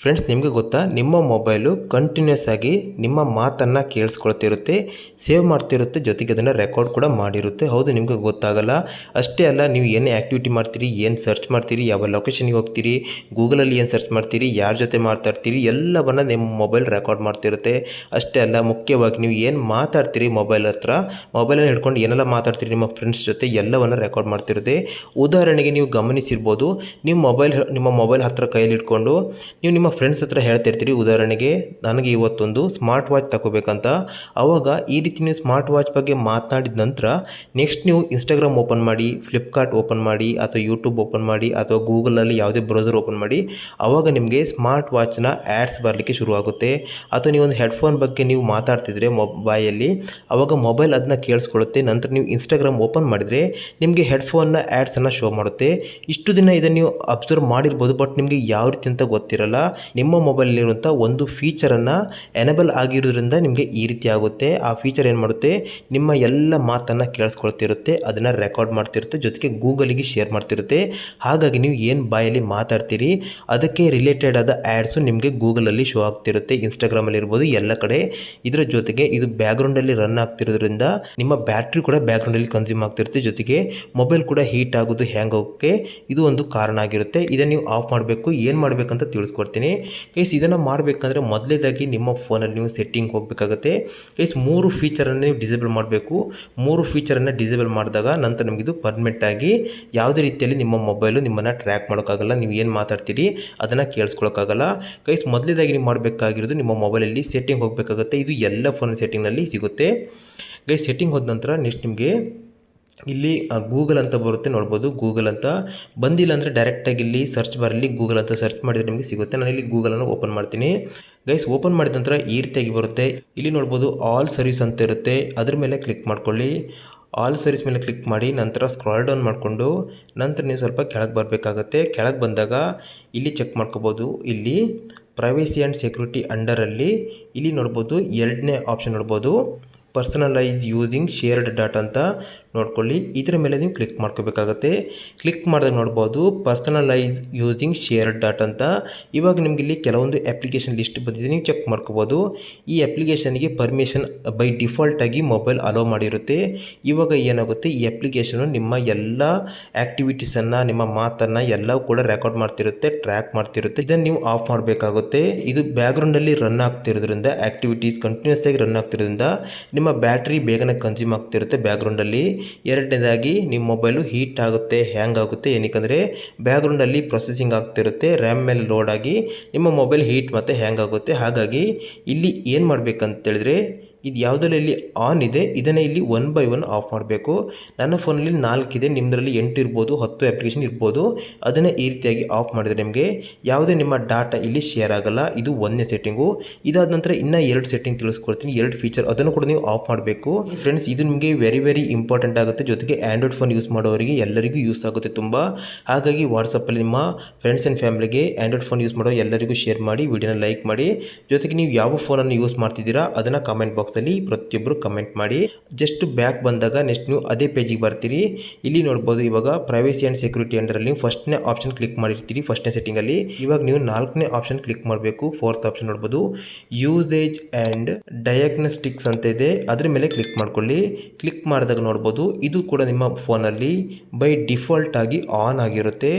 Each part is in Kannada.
ಫ್ರೆಂಡ್ಸ್ ನಿಮಗೆ ಗೊತ್ತಾ? ನಿಮ್ಮ ಮೊಬೈಲು ಕಂಟಿನ್ಯೂಸ್ ಆಗಿ ನಿಮ್ಮ ಮಾತನ್ನು ಕೇಳಿಸ್ಕೊಳ್ತಿರುತ್ತೆ ಸೇವ್ ಮಾಡ್ತಿರುತ್ತೆ, ಜೊತೆಗೆ ಅದನ್ನು ರೆಕಾರ್ಡ್ ಕೂಡ ಮಾಡಿರುತ್ತೆ. ಹೌದು, ನಿಮಗೆ ಗೊತ್ತಾಗಲ್ಲ. ಅಷ್ಟೇ ಅಲ್ಲ, ನೀವು ಏನೇ ಆ್ಯಕ್ಟಿವಿಟಿ ಮಾಡ್ತೀರಿ, ಏನು ಸರ್ಚ್ ಮಾಡ್ತೀರಿ, ಯಾವ ಲೊಕೇಶನ್ಗೆ ಹೋಗ್ತೀರಿ ಗೂಗಲಲ್ಲಿ ಏನು ಸರ್ಚ್ ಮಾಡ್ತೀರಿ, ಯಾರ ಜೊತೆ ಮಾತಾಡ್ತೀರಿ, ಎಲ್ಲವನ್ನು ನಿಮ್ಮ ಮೊಬೈಲ್ ರೆಕಾರ್ಡ್ ಮಾಡ್ತಿರುತ್ತೆ. ಅಷ್ಟೇ ಅಲ್ಲ, ಮುಖ್ಯವಾಗಿ ನೀವು ಏನು ಮಾತಾಡ್ತೀರಿ ಮೊಬೈಲ್ ಹತ್ರ ಮೊಬೈಲನ್ನು ಹಿಡ್ಕೊಂಡು ಏನೆಲ್ಲ ಮಾತಾಡ್ತೀರಿ ನಿಮ್ಮ ಫ್ರೆಂಡ್ಸ್ ಜೊತೆ, ಎಲ್ಲವನ್ನು ರೆಕಾರ್ಡ್ ಮಾಡ್ತಿರುತ್ತೆ. ಉದಾಹರಣೆಗೆ ನೀವು ಗಮನಿಸಿರ್ಬೋದು, ನಿಮ್ಮ ಮೊಬೈಲ್ ನಿಮ್ಮ ಮೊಬೈಲ್ ಹತ್ರ ಕೈಯಲ್ಲಿ ಇಟ್ಕೊಂಡು ನೀವು ನಿಮ್ಮ ಫ್ರೆಂಡ್ಸ್ ಹತ್ರ ಹೇಳ್ತಿರ್ತೀರಿ. ಉದಾಹರಣೆಗೆ, ನನಗೆ ಇವತ್ತೊಂದು ಸ್ಮಾರ್ಟ್ ವಾಚ್ ತಗೋಬೇಕಂತ ಆವಾಗ ಈ ರೀತಿ ನೀವು ಸ್ಮಾರ್ಟ್ ವಾಚ್ ಬಗ್ಗೆ ಮಾತನಾಡಿದ ನಂತರ ನೆಕ್ಸ್ಟ್ ನೀವು ಇನ್ಸ್ಟಾಗ್ರಾಮ್ ಓಪನ್ ಮಾಡಿ ಫ್ಲಿಪ್ಕಾರ್ಟ್ ಓಪನ್ ಮಾಡಿ, ಅಥವಾ ಯೂಟ್ಯೂಬ್ ಓಪನ್ ಮಾಡಿ, ಅಥವಾ ಗೂಗಲಲ್ಲಿ ಯಾವುದೇ ಬ್ರೌಸರ್ ಓಪನ್ ಮಾಡಿ ಆವಾಗ ನಿಮಗೆ ಸ್ಮಾರ್ಟ್ ವಾಚ್ನ ಆ್ಯಡ್ಸ್ ಬರಲಿಕ್ಕೆ ಶುರುವಾಗುತ್ತೆ. ಅಥವಾ ನೀವು ಒಂದು ಹೆಡ್ಫೋನ್ ಬಗ್ಗೆ ನೀವು ಮಾತಾಡ್ತಿದ್ರೆ ಮೊಬೈಲಲ್ಲಿ ಆವಾಗ ಮೊಬೈಲ್ ಅದನ್ನ ಕೇಳಿಸ್ಕೊಳ್ಳುತ್ತೆ. ನಂತರ ನೀವು ಇನ್ಸ್ಟಾಗ್ರಾಮ್ ಓಪನ್ ಮಾಡಿದರೆ, ನಿಮಗೆ ಹೆಡ್ಫೋನ್ನ ಆ್ಯಡ್ಸನ್ನು ಶೋ ಮಾಡುತ್ತೆ. ಇಷ್ಟು ದಿನ ಇದನ್ನು ನೀವು ಅಬ್ಸರ್ವ್ ಮಾಡಿರ್ಬೋದು ಬಟ್ ನಿಮಗೆ ಯಾವ ರೀತಿ ಅಂತ ಗೊತ್ತಿರಲ್ಲ. ನಿಮ್ಮ ಮೊಬೈಲ್ನಲ್ಲಿರುವಂಥ ಒಂದು ಫೀಚರನ್ನು ಎನೇಬಲ್ ಆಗಿರೋದ್ರಿಂದ ನಿಮಗೆ ಈ ರೀತಿ ಆಗುತ್ತೆ. ಆ ಫೀಚರ್ ಏನು ಮಾಡುತ್ತೆ? ನಿಮ್ಮ ಎಲ್ಲ ಮಾತನ್ನು ಕೇಳಿಸ್ಕೊಳ್ತಿರುತ್ತೆ, ಅದನ್ನು ರೆಕಾರ್ಡ್ ಮಾಡ್ತಿರುತ್ತೆ, ಜೊತೆಗೆ ಗೂಗಲಿಗೆ ಶೇರ್ ಮಾಡ್ತಿರುತ್ತೆ. ಹಾಗಾಗಿ ನೀವು ಏನು ಬಾಯಲ್ಲಿ ಮಾತಾಡ್ತೀರಿ, ಅದಕ್ಕೆ ರಿಲೇಟೆಡ್ ಆದ ಆ್ಯಡ್ಸು ನಿಮಗೆ ಗೂಗಲಲ್ಲಿ ಶೋ ಆಗ್ತಿರುತ್ತೆ. ಇನ್ಸ್ಟಾಗ್ರಾಮಲ್ಲಿ ಇರ್ಬೋದು, ಎಲ್ಲ ಕಡೆ. ಇದರ ಜೊತೆಗೆ ಇದು ಬ್ಯಾಕ್ಗ್ರೌಂಡಲ್ಲಿ ರನ್ ಆಗ್ತಿರೋದ್ರಿಂದ ನಿಮ್ಮ ಬ್ಯಾಟ್ರಿ ಕೂಡ ಬ್ಯಾಕ್ಗ್ರೌಂಡಲ್ಲಿ ಕನ್ಸ್ಯೂಮ್ ಆಗ್ತಿರುತ್ತೆ. ಜೊತೆಗೆ ಮೊಬೈಲ್ ಕೂಡ ಹೀಟ್ ಆಗೋದು ಹ್ಯಾಂಗ್ ಆಗೋಕ್ಕೆ ಇದು ಒಂದು ಕಾರಣ ಆಗಿರುತ್ತೆ. ಇದನ್ನು ನೀವು ಆಫ್ ಮಾಡಬೇಕು, ಏನು ಮಾಡಬೇಕಂತ ತಿಳಿಸ್ಕೊಡ್ತೀನಿ. ಗೈಸ್ ಇದನ್ನು ಮಾಡಬೇಕಂದ್ರೆ ಮೊದಲೇದಾಗಿ ನಿಮ್ಮ ಫೋನಲ್ಲಿ ನೀವು ಸೆಟ್ಟಿಂಗ್ ಹೋಗಬೇಕಾಗುತ್ತೆ. ಗೈಸ್ ಮೂರು ಫೀಚರನ್ನು ನೀವು ಡಿಸೇಬಲ್ ಮಾಡಬೇಕು. ಮೂರು ಫೀಚರನ್ನು ಡಿಸೇಬಲ್ ಮಾಡಿದಾಗ ನಂತರ ನಿಮಗಿದು ಪರ್ಮನೆಂಟಾಗಿ ಯಾವುದೇ ರೀತಿಯಲ್ಲಿ ನಿಮ್ಮ ಮೊಬೈಲು ನಿಮ್ಮನ್ನು ಟ್ರ್ಯಾಕ್ ಮಾಡೋಕ್ಕಾಗಲ್ಲ. ನೀವು ಏನು ಮಾತಾಡ್ತೀರಿ ಅದನ್ನು ಕೇಳಿಸ್ಕೊಳ್ಳೋಕ್ಕಾಗಲ್ಲ ಗೈಸ್ ಮೊದಲೇದಾಗಿ ನೀವು ಮಾಡಬೇಕಾಗಿರೋದು ನಿಮ್ಮ ಮೊಬೈಲಲ್ಲಿ ಸೆಟ್ಟಿಂಗ್ ಹೋಗಬೇಕಾಗುತ್ತೆ. ಇದು ಎಲ್ಲ ಫೋನ್ ಸೆಟ್ಟಿಂಗ್ನಲ್ಲಿ ಸಿಗುತ್ತೆ. ಗೈಸ್ ಸೆಟ್ಟಿಂಗ್ ಹೋದ ನಂತರ ನೆಕ್ಸ್ಟ್ ನಿಮಗೆ ಇಲ್ಲಿ ಗೂಗಲ್ ಅಂತ ಬರುತ್ತೆ, ನೋಡ್ಬೋದು. ಗೂಗಲ್ ಅಂತ ಬಂದಿಲ್ಲ ಅಂದರೆ ಡೈರೆಕ್ಟಾಗಿ ಇಲ್ಲಿ ಸರ್ಚ್ ಬಾರಲ್ಲಿ ಗೂಗಲ್ ಅಂತ ಸರ್ಚ್ ಮಾಡಿದರೆ ನಿಮಗೆ ಸಿಗುತ್ತೆ. ನಾನು ಇಲ್ಲಿ ಗೂಗಲನ್ನು ಓಪನ್ ಮಾಡ್ತೀನಿ. ಗೈಸ್ ಓಪನ್ ಮಾಡಿದ ನಂತರ ಈ ರೀತಿಯಾಗಿ ಬರುತ್ತೆ. ಇಲ್ಲಿ ನೋಡ್ಬೋದು ಆಲ್ ಸರ್ವಿಸ್ ಅಂತ ಇರುತ್ತೆ. ಅದ್ರ ಮೇಲೆ ಕ್ಲಿಕ್ ಮಾಡ್ಕೊಳ್ಳಿ. ಆಲ್ ಸರ್ವಿಸ್ ಮೇಲೆ ಕ್ಲಿಕ್ ಮಾಡಿ, ನಂತರ ಸ್ಕ್ರಾಲ್ ಡೌನ್ ಮಾಡಿಕೊಂಡು, ನಂತರ ನೀವು ಸ್ವಲ್ಪ ಕೆಳಗೆ ಬರಬೇಕಾಗತ್ತೆ. ಕೆಳಗೆ ಬಂದಾಗ ಇಲ್ಲಿ ಚೆಕ್ ಮಾಡ್ಕೋಬೋದು. ಇಲ್ಲಿ ಪ್ರೈವೇಸಿ ಆ್ಯಂಡ್ ಸೆಕ್ಯೂರಿಟಿ ಅಂಡರಲ್ಲಿ ಇಲ್ಲಿ ನೋಡ್ಬೋದು ಎರಡನೇ ಆಪ್ಷನ್ ನೋಡ್ಬೋದು. ಪರ್ಸನಲೈಸ್ ಯೂಸಿಂಗ್ ಶೇರ್ಡ್ ಡಾಟ್ ಅಂತ. ನೋಡ್ಕೊಳ್ಳಿ. ಇದರ ಮೇಲೆ ನೀವು ಕ್ಲಿಕ್ ಮಾಡ್ಕೋಬೇಕಾಗತ್ತೆ. ಕ್ಲಿಕ್ ಮಾಡಿದಾಗ ನೋಡ್ಬೋದು ಪರ್ಸನಲೈಸ್ ಯೂಸಿಂಗ್ ಶೇರ್ ಡಾಟ್ ಅಂತ. ಇವಾಗ ನಿಮಗೆ ಇಲ್ಲಿ ಕೆಲವೊಂದು ಅಪ್ಲಿಕೇಶನ್ ಲಿಸ್ಟ್ ಬಂದಿದೆ, ನೀವು ಚೆಕ್ ಮಾಡ್ಕೋಬೋದು. ಈ ಅಪ್ಲಿಕೇಶನ್ಗೆ ಪರ್ಮಿಷನ್ ಬೈ ಡಿಫಾಲ್ಟಾಗಿ ಮೊಬೈಲ್ ಅಲೋ ಮಾಡಿರುತ್ತೆ. ಇವಾಗ ಏನಾಗುತ್ತೆ, ಈ ಅಪ್ಲಿಕೇಶನು ನಿಮ್ಮ ಎಲ್ಲ ಆ್ಯಕ್ಟಿವಿಟೀಸನ್ನು ನಿಮ್ಮ ಮಾತನ್ನು ಎಲ್ಲವೂ ಕೂಡ ರೆಕಾರ್ಡ್ ಮಾಡ್ತಿರುತ್ತೆ ಟ್ರ್ಯಾಕ್ ಮಾಡ್ತಿರುತ್ತೆ. ಇದನ್ನು ನೀವು ಆಫ್ ಮಾಡಬೇಕಾಗುತ್ತೆ. ಇದು ಬ್ಯಾಕ್ಗ್ರೌಂಡಲ್ಲಿ ರನ್ ಆಗ್ತಿರೋದ್ರಿಂದ ಆ್ಯಕ್ಟಿವಿಟೀಸ್ ಕಂಟಿನ್ಯೂಸ್ ಆಗಿ ರನ್ ಆಗ್ತಿರೋದ್ರಿಂದ, ನಿಮ್ಮ ಬ್ಯಾಟ್ರಿ ಬೇಗನೆ ಕನ್ಸ್ಯೂಮ್ ಆಗ್ತಿರುತ್ತೆ ಬ್ಯಾಕ್ಗ್ರೌಂಡಲ್ಲಿ ಎರಡನೇದಾಗಿ ನಿಮ್ಮ ಮೊಬೈಲು ಹೀಟ್ ಆಗುತ್ತೆ, ಹ್ಯಾಂಗ್ ಆಗುತ್ತೆ ಏನಕ್ಕೆ ಬ್ಯಾಕ್ಗ್ರೌಂಡಲ್ಲಿ ಪ್ರೊಸೆಸಿಂಗ್ ಆಗ್ತಿರುತ್ತೆ, ರ್ಯಾಮ್ ಮೇಲೆ ಲೋಡಾಗಿ ನಿಮ್ಮ ಮೊಬೈಲ್ ಹೀಟ್ ಮತ್ತು ಹ್ಯಾಂಗ್ ಆಗುತ್ತೆ. ಹಾಗಾಗಿ ಇಲ್ಲಿ ಏನು ಮಾಡಬೇಕಂತ ಹೇಳಿದ್ರೆ ಇದು ಯಾವುದರಲ್ಲಿ ಆನ್ ಇದೆ, ಇದನ್ನು ಇಲ್ಲಿ ಒನ್ ಬೈ ಒನ್ ಆಫ್ ಮಾಡಬೇಕು. ನನ್ನ ಫೋನಲ್ಲಿ ನಾಲ್ಕಿದೆ ನಿಮ್ಮದರಲ್ಲಿ ಎಂಟು ಇರ್ಬೋದು, ಹತ್ತು ಅಪ್ಲಿಕೇಶನ್ ಇರ್ಬೋದು. ಅದನ್ನು ಈ ರೀತಿಯಾಗಿ ಆಫ್ ಮಾಡಿದರೆ ನಿಮಗೆ ಯಾವುದೇ ನಿಮ್ಮ ಡಾಟಾ ಇಲ್ಲಿ ಶೇರ್ ಆಗಲ್ಲ. ಇದು ಒಂದನೇ ಸೆಟ್ಟಿಂಗು ಇದಾದ ನಂತರ ಇನ್ನೂ ಎರಡು ಸೆಟ್ಟಿಂಗ್ ತಿಳಿಸ್ಕೊಡ್ತೀನಿ, ಎರಡು ಫೀಚರ್ ಅದನ್ನು ಕೂಡ ನೀವು ಆಫ್ ಮಾಡಬೇಕು. ಫ್ರೆಂಡ್ಸ್ ಇದು ನಿಮಗೆ ವೆರಿ ವೆರಿ ಇಂಪಾರ್ಟೆಂಟ್ ಆಗುತ್ತೆ. ಜೊತೆಗೆ ಆ್ಯಂಡ್ರಾಯ್ಡ್ ಫೋನ್ ಯೂಸ್ ಮಾಡೋರಿಗೆ ಎಲ್ಲರಿಗೂ ಯೂಸ್ ಆಗುತ್ತೆ ತುಂಬ. ಹಾಗಾಗಿ ವಾಟ್ಸಪ್ಪಲ್ಲಿ ನಿಮ್ಮ ಫ್ರೆಂಡ್ಸ್ ಆ್ಯಂಡ್ ಫ್ಯಾಮಿಲಿಗೆ ಆ್ಯಂಡ್ರಾಯ್ಡ್ ಫೋನ್ ಯೂಸ್ ಮಾಡೋ ಎಲ್ಲರಿಗೂ ಶೇರ್ ಮಾಡಿ ವಿಡಿಯೋನ ಲೈಕ್ ಮಾಡಿ. ಜೊತೆಗೆ ನೀವು ಯಾವ ಫೋನನ್ನು ಯೂಸ್ ಮಾಡ್ತಿದ್ದೀರಾ, ಅದನ್ನು ಕಾಮೆಂಟ್ ಬಾಕ್ಸಲ್ಲಿ ಪ್ರತಿಯೊಬ್ಬರು ಕಮೆಂಟ್ ಮಾಡಿ. ಜಸ್ಟ್ ಬ್ಯಾಕ್ ಬಂದಾಗ ನೆಕ್ಸ್ಟ್ ನೀವು ಅದೇ ಪೇಜಿಗೆ ಬರ್ತೀರಿ. ಇಲ್ಲಿ ನೋಡ್ಬೋದು ಇವಾಗ ಪ್ರೈವೇಸಿ ಆ್ಯಂಡ್ ಸೆಕ್ಯೂರಿಟಿ ಅಂಡರಲ್ಲಿ ನೀವು ಫಸ್ಟ್ನೇ ಆಪ್ಷನ್ ಕ್ಲಿಕ್ ಮಾಡಿರ್ತೀರಿ ಫಸ್ಟ್ನೇ ಸೆಟ್ಟಿಂಗಲ್ಲಿ ಇವಾಗ ನೀವು ನಾಲ್ಕನೇ ಆಪ್ಷನ್ ಕ್ಲಿಕ್ ಮಾಡಬೇಕು ಫೋರ್ತ್ ಆಪ್ಷನ್ ನೋಡ್ಬೋದು. ಯೂಸೇಜ್ ಆ್ಯಂಡ್ ಡಯಾಗ್ನೋಸ್ಟಿಕ್ಸ್ ಅಂತ ಇದೆ, ಅದ್ರ ಮೇಲೆ ಕ್ಲಿಕ್ ಮಾಡ್ಕೊಳ್ಳಿ. ಕ್ಲಿಕ್ ಮಾಡಿದಾಗ ನೋಡ್ಬೋದು, ಇದು ಕೂಡ ನಿಮ್ಮ ಫೋನಲ್ಲಿ ಬೈ ಡಿಫಾಲ್ಟ್ ಆಗಿ ಆನ್ ಆಗಿರುತ್ತೆ.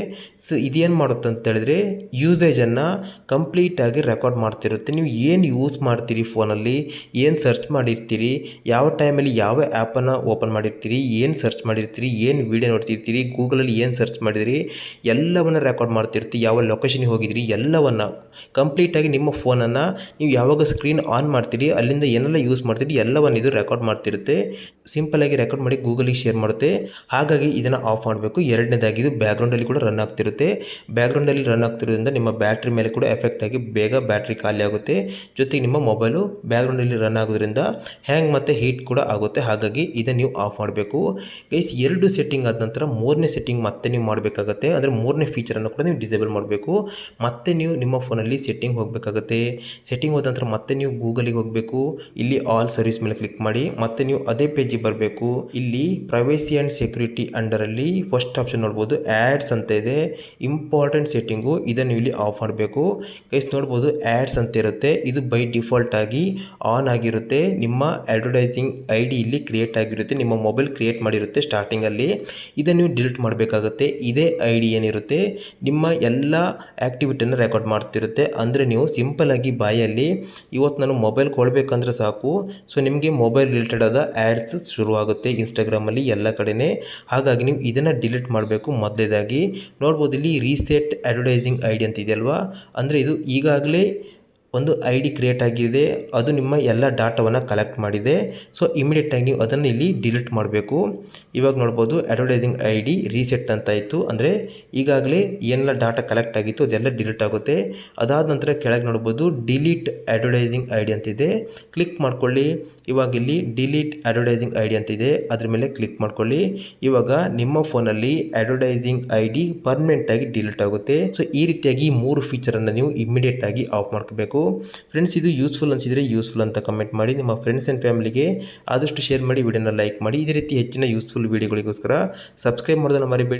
ಸೊ ಇದೇನು ಮಾಡುತ್ತೆ ಅಂತ ಹೇಳಿದ್ರೆ ಯೂಸೇಜನ್ನು ಕಂಪ್ಲೀಟಾಗಿ ರೆಕಾರ್ಡ್ ಮಾಡ್ತಿರುತ್ತೆ. ನೀವು ಏನು ಯೂಸ್ ಮಾಡ್ತೀರಿ ಫೋನಲ್ಲಿ ಏನು ಸರ್ಚ್ ಮಾಡಿರ್ತೀರಿ, ಯಾವ ಟೈಮಲ್ಲಿ ಯಾವ ಆ್ಯಪನ್ನು ಓಪನ್ ಮಾಡಿರ್ತೀರಿ, ಏನು ಸರ್ಚ್ ಮಾಡಿರ್ತೀರಿ, ಏನು ವೀಡಿಯೋ ನೋಡ್ತಿರ್ತೀರಿ ಗೂಗಲಲ್ಲಿ ಏನು ಸರ್ಚ್ ಮಾಡಿದಿರಿ, ಎಲ್ಲವನ್ನು ರೆಕಾರ್ಡ್ ಮಾಡ್ತಿರ್ತೀರಿ, ಯಾವ ಲೊಕೇಶನ್ಗೆ ಹೋಗಿದ್ದೀರಿ ಎಲ್ಲವನ್ನು ಕಂಪ್ಲೀಟಾಗಿ ನಿಮ್ಮ ಫೋನನ್ನು ನೀವು ಯಾವಾಗ ಸ್ಕ್ರೀನ್ ಆನ್ ಮಾಡ್ತೀರಿ, ಅಲ್ಲಿಂದ ಏನೆಲ್ಲ ಯೂಸ್ ಮಾಡ್ತೀರಿ, ಎಲ್ಲವನ್ನು ಇದು ರೆಕಾರ್ಡ್ ಮಾಡ್ತಿರುತ್ತೆ. ಸಿಂಪಲಾಗಿ ರೆಕಾರ್ಡ್ ಮಾಡಿ ಗೂಗಲಿಗೆ ಶೇರ್ ಮಾಡುತ್ತೆ. ಹಾಗಾಗಿ ಇದನ್ನು ಆಫ್ ಮಾಡಬೇಕು. ಎರಡನೇದಾಗಿ ಇದು ಬ್ಯಾಕ್ಗ್ರೌಂಡಲ್ಲಿ ಕೂಡ ರನ್ ಆಗ್ತಿರುತ್ತೆ. ಬ್ಯಾಕ್ಗ್ರೌಂಡಲ್ಲಿ ರನ್ ಆಗ್ತಿರೋದ್ರಿಂದ ನಿಮ್ಮ ಬ್ಯಾಟ್ರಿ ಮೇಲೆ ಕೂಡ ಎಫೆಕ್ಟ್ ಆಗಿ ಬೇಗ ಬ್ಯಾಟ್ರಿ ಖಾಲಿ ಆಗುತ್ತೆ. ಜೊತೆಗೆ ನಿಮ್ಮ ಮೊಬೈಲು ಬ್ಯಾಕ್ಗ್ರೌಂಡಲ್ಲಿ ರನ್ ಆಗೋದ್ರಿಂದ ಹ್ಯಾಂಗ್ ಮತ್ತು ಹೀಟ್ ಕೂಡ ಆಗುತ್ತೆ. ಹಾಗಾಗಿ ಇದನ್ನು ನೀವು ಆಫ್ ಮಾಡಬೇಕು. ಗೈಸ್ ಎರಡು ಸೆಟ್ಟಿಂಗ್ ಆದ ನಂತರ ಮೂರನೇ ಸೆಟ್ಟಿಂಗ್ ಮತ್ತೆ ನೀವು ಮಾಡಬೇಕಾಗತ್ತೆ. ಅಂದರೆ ಮೂರನೇ ಫೀಚರನ್ನು ಕೂಡ ನೀವು ಡಿಸೇಬಲ್ ಮಾಡಬೇಕು. ಮತ್ತೆ ನೀವು ನಿಮ್ಮ ಫೋನಲ್ಲಿ ಸೆಟ್ಟಿಂಗ್ ಹೋಗಬೇಕಾಗತ್ತೆ. ಸೆಟ್ಟಿಂಗ್ ಹೋದ ನಂತರ ಮತ್ತೆ ನೀವು ಗೂಗಲಿಗೆ ಹೋಗಬೇಕು. ಇಲ್ಲಿ ಆಲ್ ಸರ್ವಿಸ್ ಮೇಲೆ ಕ್ಲಿಕ್ ಮಾಡಿ. ಮತ್ತೆ ನೀವು ಅದೇ ಪೇಜಿಗೆ ಬರಬೇಕು. ಇಲ್ಲಿ ಪ್ರೈವೇಸಿ ಆ್ಯಂಡ್ ಸೆಕ್ಯೂರಿಟಿ ಅಂಡರಲ್ಲಿ ಫಸ್ಟ್ ಆಪ್ಷನ್ ನೋಡ್ಬೋದು ಆ್ಯಡ್ಸ್ ಅಂತ ಇದೆ. ಇಂಪಾರ್ಟೆಂಟ್ ಸೆಟ್ಟಿಂಗು ಇದನ್ನು ಇಲ್ಲಿ ಆಫ್ ಮಾಡಬೇಕು. ಗೈಸ್ ನೋಡ್ಬೋದು ಆ್ಯಡ್ಸ್ ಅಂತ ಇರುತ್ತೆ. ಇದು ಬೈ ಡಿಫಾಲ್ಟ್ ಆಗಿ ಆನ್ ಆಗಿರುತ್ತೆ. ನಿಮ್ಮ ಅಡ್ವರ್ಟೈಸಿಂಗ್ ಐ ಡಿ ಇಲ್ಲಿ ಕ್ರಿಯೇಟ್ ಆಗಿರುತ್ತೆ, ನಿಮ್ಮ ಮೊಬೈಲ್ ಕ್ರಿಯೇಟ್ ಮಾಡಿರುತ್ತೆ ಸ್ಟಾರ್ಟಿಂಗಲ್ಲಿ ಇದನ್ನು ನೀವು ಡಿಲೀಟ್ ಮಾಡಬೇಕಾಗುತ್ತೆ, ಇದೇ ಐ ಡಿ ಏನಿರುತ್ತೆ, ನಿಮ್ಮ ಎಲ್ಲ ಆ್ಯಕ್ಟಿವಿಟಿಯನ್ನು ರೆಕಾರ್ಡ್ ಮಾಡ್ತಿರುತ್ತೆ. ಅಂದರೆ ನೀವು ಸಿಂಪಲ್ ಆಗಿ ಬಾಯಲ್ಲಿ ಇವತ್ತು ನಾನು ಮೊಬೈಲ್ ಕೊಡಬೇಕಂದ್ರೆ ಸಾಕು. ಸೊ ನಿಮಗೆ ಮೊಬೈಲ್ ರಿಲೇಟೆಡ್ ಆದ ಆ್ಯಡ್ಸ್ ಶುರುವಾಗುತ್ತೆ ಇನ್ಸ್ಟಾಗ್ರಾಮಲ್ಲಿ ಎಲ್ಲ ಕಡೆನೇ. ಹಾಗಾಗಿ ನೀವು ಇದನ್ನು ಡಿಲೀಟ್ ಮಾಡಬೇಕು ಮೊದಲೇದಾಗಿ. ನೋಡ್ಬೋದು ಇಲ್ಲಿ ರೀಸೆಟ್ ಅಡ್ವರ್ಟೈಸಿಂಗ್ ಐ ಡಿ ಅಂತ ಇದೆಯಲ್ವಾ ಅಂದರೆ ಇದು ಈಗಾಗಲೇ ಒಂದು ಐ ಡಿ ಕ್ರಿಯೇಟ್ ಆಗಿದೆ. ಅದು ನಿಮ್ಮ ಎಲ್ಲ ಡಾಟಾವನ್ನು ಕಲೆಕ್ಟ್ ಮಾಡಿದೆ. ಸೊ ಇಮಿಡಿಯೇಟಾಗಿ ನೀವು ಅದನ್ನು ಇಲ್ಲಿ ಡಿಲೀಟ್ ಮಾಡಬೇಕು. ಇವಾಗ ನೋಡ್ಬೋದು ಅಡ್ವರ್ಟೈಸಿಂಗ್ ಐ ಡಿ ರೀಸೆಟ್ ಅಂತ ಇತ್ತು ಅಂದರೆ ಈಗಾಗಲೇ ಏನೆಲ್ಲ ಡಾಟಾ ಕಲೆಕ್ಟ್ ಆಗಿತ್ತು ಅದೆಲ್ಲ ಡಿಲೀಟ್ ಆಗುತ್ತೆ. ಅದಾದ ನಂತರ ಕೆಳಗೆ ನೋಡ್ಬೋದು ಡಿಲೀಟ್ ಅಡ್ವರ್ಟೈಸಿಂಗ್ ಐ ಡಿ ಅಂತಿದೆ ಕ್ಲಿಕ್ ಮಾಡ್ಕೊಳ್ಳಿ. ಇವಾಗ ಇಲ್ಲಿ ಡಿಲೀಟ್ ಅಡ್ವರ್ಟೈಸಿಂಗ್ ಐ ಡಿ ಅಂತಿದೆ ಅದ್ರ ಮೇಲೆ ಕ್ಲಿಕ್ ಮಾಡ್ಕೊಳ್ಳಿ. ಇವಾಗ ನಿಮ್ಮ ಫೋನಲ್ಲಿ ಅಡ್ವರ್ಟೈಸಿಂಗ್ ಐ ಡಿ ಪರ್ಮನೆಂಟಾಗಿ ಡಿಲೀಟ್ ಆಗುತ್ತೆ. ಸೊ ಈ ರೀತಿಯಾಗಿ ಮೂರು ಫೀಚರನ್ನು ನೀವು ಇಮಿಡಿಯೇಟಾಗಿ ಆಫ್ ಮಾಡ್ಕೋಬೇಕು. ಫ್ರೆಂಡ್ಸ್ ಇದು ಯೂಸ್ಫುಲ್ ಅನಿಸಿದರೆ ಯೂಸ್ಫುಲ್ ಅಂತ ಕಮೆಂಟ್ ಮಾಡಿ, ನಿಮ್ಮ ಫ್ರೆಂಡ್ಸ್ ಆ್ಯಂಡ್ ಫ್ಯಾಮಿಲಿಗೆ ಆದಷ್ಟು ಶೇರ್ ಮಾಡಿ ವಿಡಿಯೋನ ಲೈಕ್ ಮಾಡಿ. ಇದೇ ರೀತಿ ಹೆಚ್ಚಿನ ಯೂಸ್ಫುಲ್ ವೀಡಿಯೋಗಳಿಗೋಸ್ಕರ ಸಬ್ಸ್ಕ್ರೈಬ್ ಮಾಡೋದನ್ನು ಮರಿಬೇಡಿ.